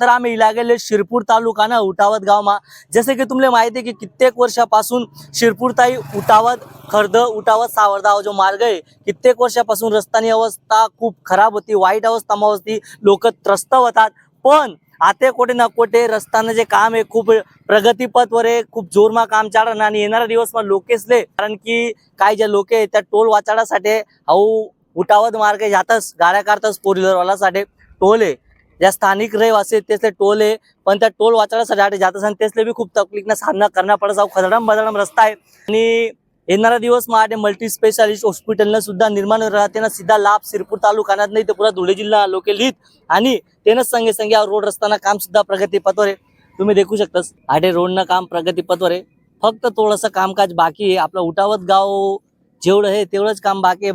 तर आम्ही लागेले शिरपूर तालुका ना उठावत गावमा. जसे की तुमले माहिती आहे की कित्येक वर्षापासून शिरपूरताई उठावत खर्द उठावत सावरदा जो मार्ग आहे कित्येक वर्षापासून रस्त्यानी अवस्था खूप खराब होती वाईट अवस्थामा होती लोक त्रस्त होतात. पण आता कोठे ना कोठे रस्त्यानं जे काम आहे खूप प्रगतीपथवर आहे खूप जोरमा काम चालणार आणि येणारा दिवस मग लोकेसले कारण की काय जे लोक आहे त्या टोल वाचाडासाठी हाऊ उठावत मार्ग जातच गाड्या काढतच फोर व्हीलरवाल्यासाठी टोल आहे. ज्या स्थानिक रहिवासी आहेत त्याचे टोल आहे. पण त्या टोल वाचवण्यासाठी जात असताना त्याचले बी खूप तकलीफना सामना करणं पडत जाऊ खदडम बदडम रस्ता आहे. आणि येणारा दिवस माझे मल्टी स्पेशालिस्ट हॉस्पिटलनं सुद्धा निर्माण राहते ना सीधा लाभ सिरपूर तालुकानात नाही तर पुरा धुळे जिल्हा लोके लिहित आणि तेनच संगे संगे रोड रस्ताना काम सुद्धा प्रगतीपथवर आहे. तुम्ही देखू शकतास. आडे रोडनं काम प्रगतीपथवर आहे. फक्त थोडंसं कामकाज बाकी आहे. आपलं उठावत गाव जेवढं आहे तेवढंच काम बाकी आहे.